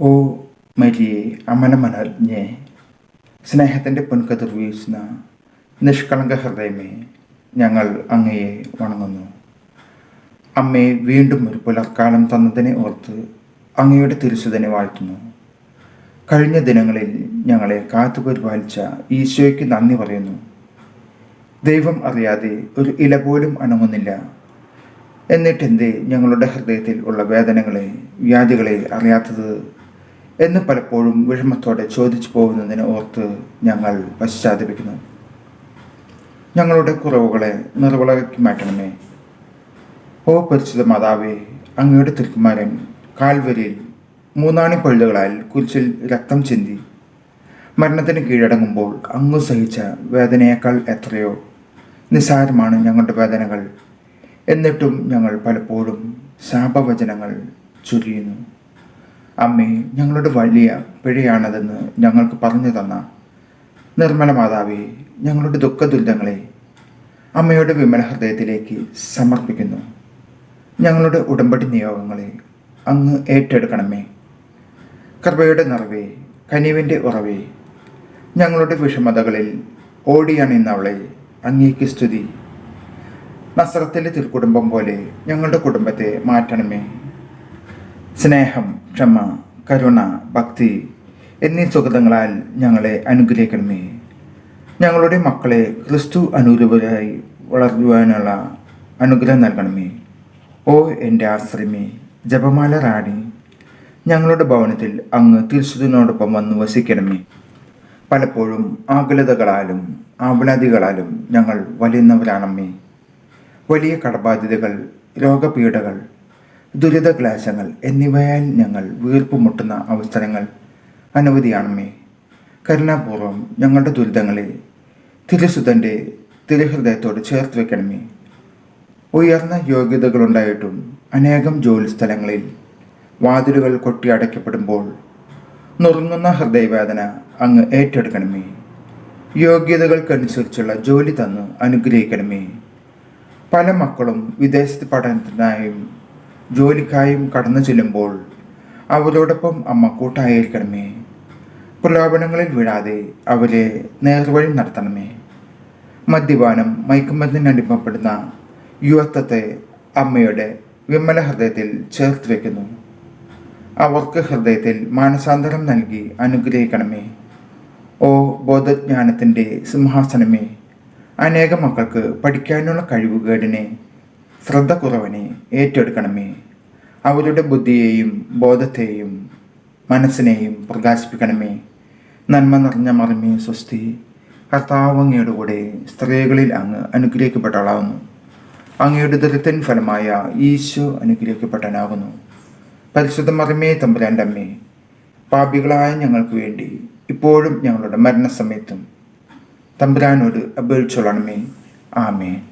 ഓ മരിയെ അമലമനജ്ഞെ സ്നേഹത്തിന്റെ പൊൻകതിർ വീശുന്ന നിഷ്കളങ്ക ഹൃദയമേ ഞങ്ങൾ അങ്ങയെ വണങ്ങുന്നു. അമ്മയെ വീണ്ടും ഒരു പുലർക്കാലം തന്നതിനെ ഓർത്ത് അങ്ങയുടെ തിരിച്ചതിനെ വാഴ്ത്തുന്നു. കഴിഞ്ഞ ദിനങ്ങളിൽ ഞങ്ങളെ കാത്തുപരിപാലിച്ച ഈശോയ്ക്ക് നന്ദി പറയുന്നു. ദൈവം അറിയാതെ ഒരു ഇല പോലും അണങ്ങുന്നില്ല എന്നിട്ടെന്തേ ഞങ്ങളുടെ ഹൃദയത്തിൽ ഉള്ള വേദനകളെ വ്യാധികളെ അറിയാത്തത് എന്ന് പലപ്പോഴും വിഷമത്തോടെ ചോദിച്ചു പോകുന്നതിനെ ഓർത്ത് ഞങ്ങൾ പശ്ചാത്തപിക്കുന്നു. ഞങ്ങളുടെ കുറവുകളെ നിർവളകി മാറ്റണമേ. ഓ പരിശുദ്ധ മാതാവേ അങ്ങയുടെ തിരുക്കുമാരൻ കാൽവരിയിൽ മൂന്നാണി പള്ളികളാൽ കുരിശിൽ രക്തം ചിന്തി. മരണത്തിന് കീഴടങ്ങുമ്പോൾ അങ്ങ് സഹിച്ച വേദനയേക്കാൾ എത്രയോ നിസ്സാരമാണ് ഞങ്ങളുടെ വേദനകൾ. എന്നിട്ടും ഞങ്ങൾ പലപ്പോഴും ശാപവചനങ്ങൾ ചൊരിയുന്നു. അമ്മേ ഞങ്ങളുടെ വലിയ പിഴയാണതെന്ന് ഞങ്ങൾക്ക് പറഞ്ഞു തന്ന. നിർമ്മല മാതാവേ ഞങ്ങളുടെ ദുഃഖദുരിതങ്ങളെ അമ്മയുടെ വിമല ഹൃദയത്തിലേക്ക് സമർപ്പിക്കുന്നു. ഞങ്ങളുടെ ഉടമ്പടി നിയോഗങ്ങളെ അങ്ങ് ഏറ്റെടുക്കണമേ. കൃപയുടെ നിറവേ കനിവിന്റെ ഉറവേ ഞങ്ങളുടെ വിഷമതകളിൽ ഓടിയണിന്നവളെ അങ്ങേക്ക് സ്തുതി. നസറത്തിലെ തിരുക്കുടുംബം പോലെ ഞങ്ങളുടെ കുടുംബത്തെ മാറ്റണമേ. സ്നേഹം ക്ഷമ കരുണ ഭക്തി എന്നീ സുഗതങ്ങളാൽ ഞങ്ങളെ അനുഗ്രഹിക്കണമേ. ഞങ്ങളുടെ മക്കളെ ക്രിസ്തു അനുരൂപരായി വളരുവാനുള്ള അനുഗ്രഹം നൽകണമേ. ഓ എന്റെ ആശ്രമേ ജപമാല റാണി ഞങ്ങളുടെ ഭവനത്തിൽ അങ്ങ് തിരിച്ചതിനോടൊപ്പം വന്ന് വസിക്കണമേ. പലപ്പോഴും ആകുലതകളാലും ആവലാതികളാലും ഞങ്ങൾ വലിയുന്നവരാണമ്മേ. വലിയ കടബാധ്യതകൾ രോഗപീഠകൾ ദുരിതക്ലേശങ്ങൾ എന്നിവയാൽ ഞങ്ങൾ വീർപ്പുമുട്ടുന്ന അവസരങ്ങൾ അനവധിയാണമ്മേ. കരുണാപൂർവം ഞങ്ങളുടെ ദുരിതങ്ങളെ തിരുസുതന്റെ തിരുഹൃദയത്തോട് ചേർത്ത് വെക്കണമേ. ഉയർന്ന യോഗ്യതകളുണ്ടായിട്ടും അനേകം ജോലി സ്ഥലങ്ങളിൽ വാതിലുകൾ കൊട്ടി അടയ്ക്കപ്പെടുമ്പോൾ നുറുങ്ങുന്ന ഹൃദയവേദന അങ്ങ് ഏറ്റെടുക്കണമേ. യോഗ്യതകൾക്കനുസരിച്ചുള്ള ജോലി തന്ന് അനുഗ്രഹിക്കണമേ. പല മക്കളും വിദേശത്ത് പഠനത്തിനായും ജോലിക്കായും കടന്നു ചെല്ലുമ്പോൾ അവരോടൊപ്പം അമ്മ കൂട്ടായിരിക്കണമേ. പ്രലോഭനങ്ങളിൽ വീഴാതെ അവരെ നേർവഴി നടത്തണമേ. മദ്യപാനം മയക്കുമരുന്നിന് അടിമപ്പെടുന്ന യുവത്വത്തെ അമ്മയുടെ വിമല ഹൃദയത്തിൽ ചേർത്ത് വയ്ക്കുന്നു അവർക്ക് ഹൃദയത്തിൽ മാനസാന്തരം നൽകി അനുഗ്രഹിക്കണമേ. ഓ ബോധജ്ഞാനത്തിന്റെ സിംഹാസനമേ അനേക മക്കൾക്ക് പഠിക്കാനുള്ള കഴിവുകേടിനെ ശ്രദ്ധ കുറവിനെ ഏറ്റെടുക്കണമേ. അവരുടെ ബുദ്ധിയെയും ബോധത്തെയും മനസ്സിനെയും പ്രകാശിപ്പിക്കണമേ. നന്മ നിറഞ്ഞ മറിമേ സ്വസ്തി. കർത്താവ് അങ്ങയുടെ കൂടെ സ്ത്രീകളിൽ അങ്ങ് അനുഗ്രഹിക്കപ്പെട്ടവളാവുന്നു. അങ്ങയുടെ ദുരിതൻ ഫലമായ ഈശോ അനുഗ്രഹിക്കപ്പെട്ടനാകുന്നു പരിശുദ്ധ മറിമേ തമ്പുരാന്റെ അമ്മേ പാപികളായ ഞങ്ങൾക്ക് വേണ്ടി ഇപ്പോഴും ഞങ്ങളുടെ മരണസമയത്തും തമ്പുരാനോട് അപേക്ഷിച്ചോളണമേ. ആമേ